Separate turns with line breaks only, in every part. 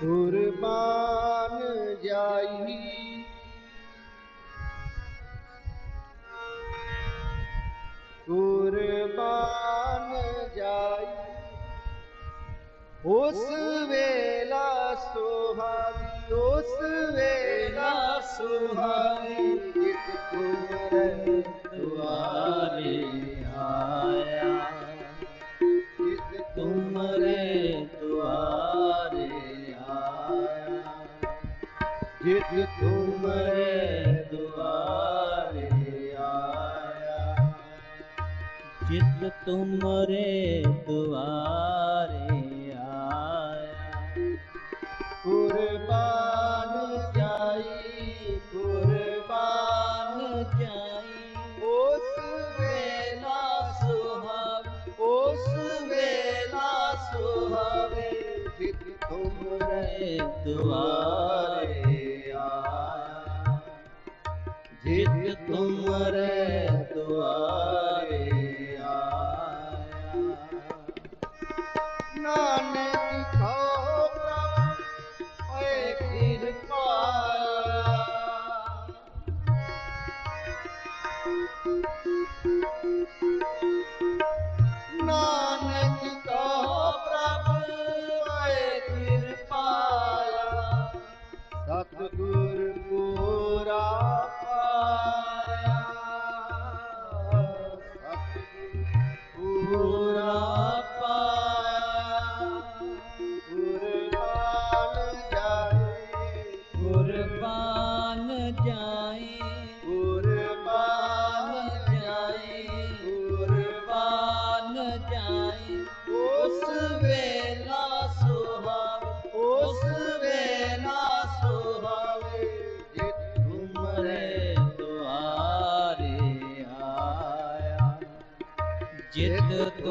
ਕੁਰਬਾਨ ਜਾਈ। ਕੁਰਬਾਨ ਜਾਈ। ਉਸ ਵੇਲਾ ਸੁਹਾਵੀ ਉਸ ਵੇਲਾ ਸੁਹਾਈ ਜਿਤ ਤੁਮਰੇ ਦੁਆਰੇ। ਜਿਤ ਤੁਮਰੇ ਦੁਆਰੇ ਆਇਆ। ਜਿਤ ਤੁਮਰੇ ਦੁਆਰੇ ਆਇਆ। ਕੁਰਬਾਨ ਜਾਈ ਕੁਰਬਾਨ
ਜਾਈ।
ਉਸ ਵੇਲਾ ਸੁਹਾਵੇ, ਉਸ ਵੇਲਾ ਸੁਹਾਵੇ, ਜਿਤ ਤੁਮਰੇ ਦੁਆਰੇ ਜਿਤ ਤੁਮਰੇ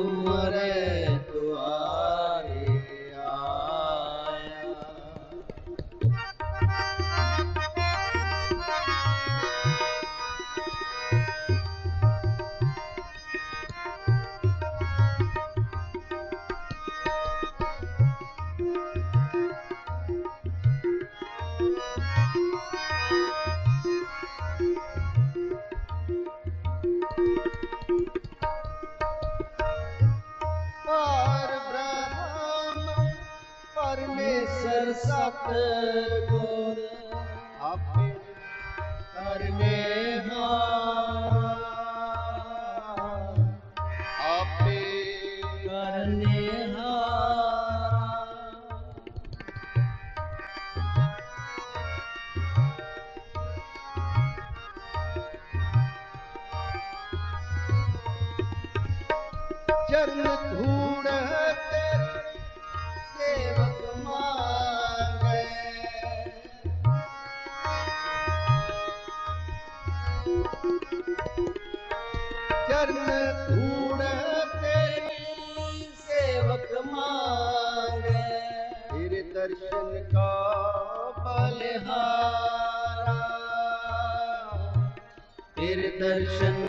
ਜਿਤ ਸਤਿਗੁਰ ਆਪੇ ਕਰਨੇ ਹਾਰ। ਆਪੇ
ਕਰਨੇ
ਚਰਨ ਧੂੜ ਚਰਨ ਧੂੜ ਤੇਰੀ ਸੇਵਕ ਮੰਗੇ। ਤੇਰੇ ਦਰਸ਼ਨ ਕਾ ਬਲਿਹਾਰਾ। ਤੇਰੇ ਦਰਸ਼ਨ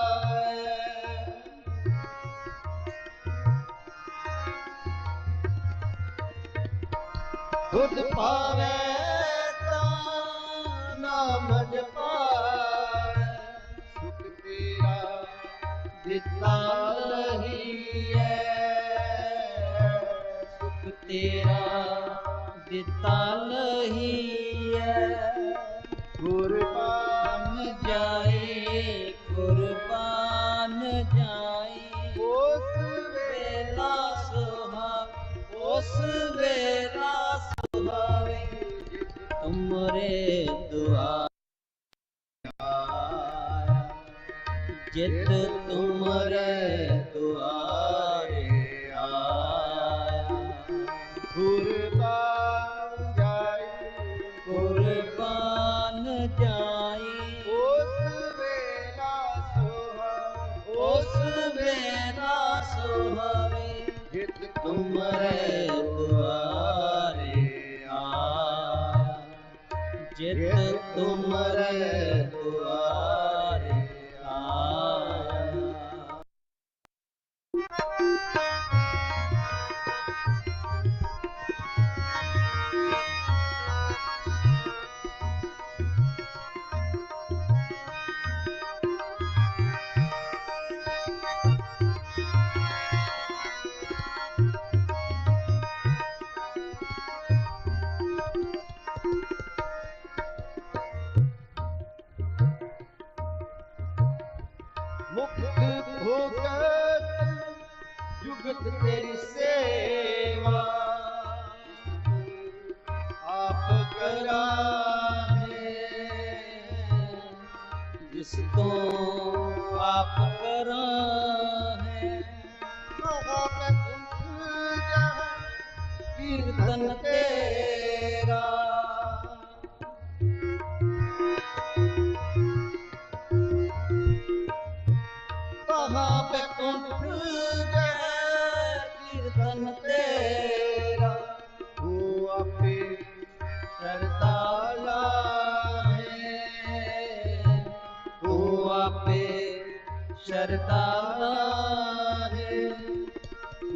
ਦੁੱਧ ਪਾਵੇ
ਨਾਮ ਸੁਖ ਤੇਰਾ ਦਿੱਤਾ ਲਹੀਐ।
ਸੁਖ ਤੇਰਾ ਦਿੱਤਾ ਤੁਮਰੇ ਦੁਆਰ
ਜਿਤ
ਤੁਮਰੇ
ਗੁਰ ਤੇਰੀ ਸੇਵਾ।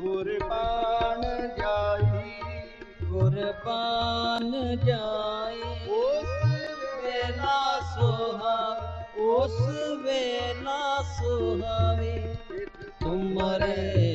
ਗੁਰਬਾਨ ਜਾਈ।
ਗੁਰਬਾਨ
ਉਸ
ਵੇਲਾ ਸੋਹਾ। ਉਸ ਵੇਲਾ ਸੁਹਾਵੇ। ਤੁਮਰੇ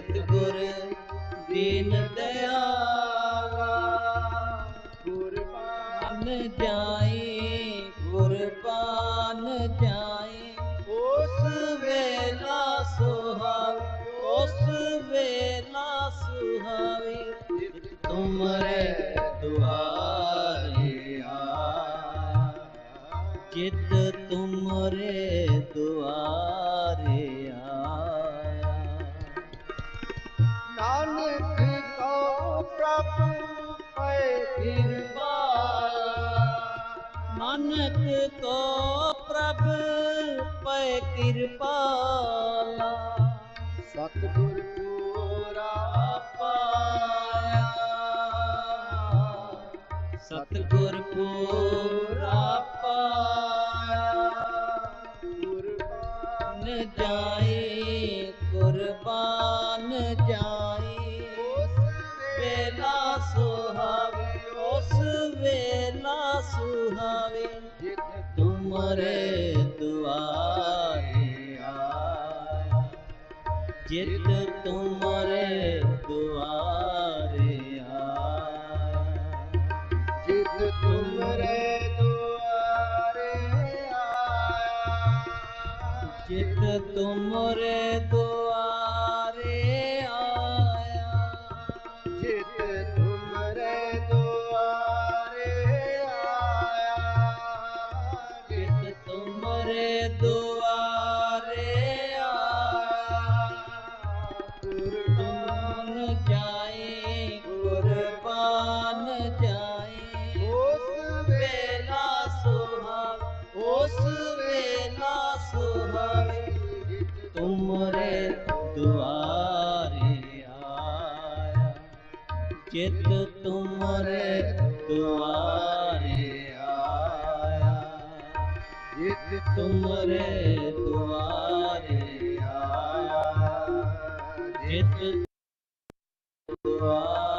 ਸਤਗੁਰ
ਦੀਨ ਦਿਆਲਾ। ਗੁਰਬਾਨ ਜਾਏ ਗੁਰਪਾਨ ਜਾਏ।
ਉਸ
ਵੇਲਾ ਸੁਹਾਵੇ ਉਸ ਵੇਲਾ ਸੁਹਾਵੇ। ਤੁਮਰੇ
ਨਾਨਕ ਕੋ ਪ੍ਰਭ ਪਏ ਕਿਰਪਾਲਾ
ਨਾਨਕ ਕੋ ਪ੍ਰਭ ਪੈ ਕਿਰਪਾਲਾ।
ਸਤਿਗੁਰ ਪੂਰਾ
ਪਾਇਆ। ਸਤਿਗੁਰ ਪੂਰਾ
ਜਿਤ
ਤੁਮਰੇ ਦੁਆਰੇ ਆਇਆ ਜਿਤ ਤੁਮਰੇ ਦੁਆਰੇ ਆਇਆ
ਜਿਤ ਤੁਮਰੇ ਦੁਆਰੇ ਆਇਆ।
ਜਿਤ ਤੁਮਰੇ ਦੁਆਰੇ ਆਇਆ।
ਜਿਤ
ਜਿਤ ਤੁਮਰੇ ਦੁਆਰੇ ਆਇਆ।
ਜਿਤ
ਤੁਮਰੇ ਦੁਆਰੇ ਆਇਆ। ਜਿਤ ਦੁਆਰੇ